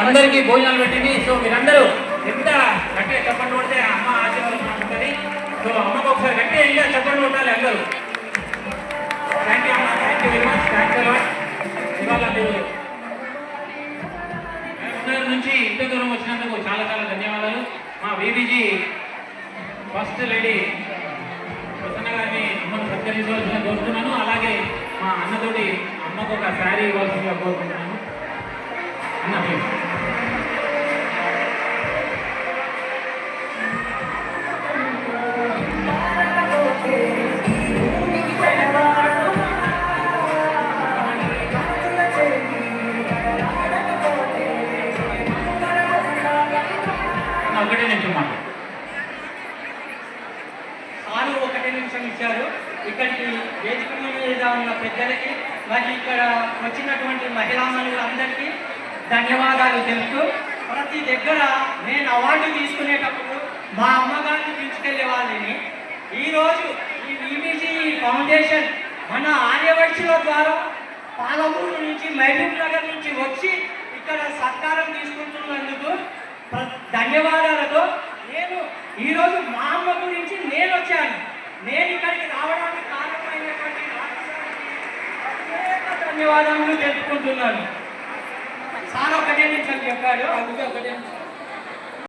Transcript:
అందరికీ భోజనాలు పెట్టింది సో మీరందరూ ఎంత గట్టిగా చెప్పండి కొడితే అమ్మ ఆశీర్వాదం ఉంటుంది. సో అమ్మకు ఒకసారి గట్టిగా ఇంకా చెప్పండి కొట్టాలి అందరూ. థ్యాంక్ యూ అమ్మ. Thank you very much thank you ఇవాళ మీరు నుంచి ఇంత దూరం వచ్చినందుకు చాలా చాలా ధన్యవాదాలు. మా బీబీజీ ఫస్ట్ లేడీ ప్రసన్న గారిని అమ్మను సత్కరించవలసిన కోరుతున్నాను. అలాగే మా అన్నతోటి అమ్మకు ఒక శారీ ఇవ్వాల్సిందిగా కోరుకుంటున్నాను. ఒకటే నిమిషం మాట సారు ఒకటే నిమిషం ఇచ్చారు. ఇక్కడికి వేదిక మీద ఉన్న పెద్దలకి మరి ఇక్కడ వచ్చినటువంటి మహిళా మహిళామణులందరికీ ధన్యవాదాలు తెలుపుతూ ప్రతి దగ్గర నేను అవార్డు తీసుకునేటప్పుడు మా అమ్మగారిని తీసుకెళ్ళే వాళ్ళని. ఈరోజు ఈ బీబీజీ ఫౌండేషన్ మన ఆర్యవర్షుల ద్వారా పాలమూరు నుంచి మహబూబ్ నగర్ నుంచి వచ్చి ఇక్కడ సత్కారం తీసుకుంటున్నందుకు ప్ర- ధన్యవాదాలతో నేను ఈరోజు మా అమ్మ గురించి నేను వచ్చాను నేను ఇక్కడికి రావడానికి కారణమైనటువంటి రాజసారికి ధన్యవాదాలు తెలుపుకుంటున్నాను. సార్ ఒకటే నిమిషం చెప్పాడు అందుకే ఒకటే నిమిషం.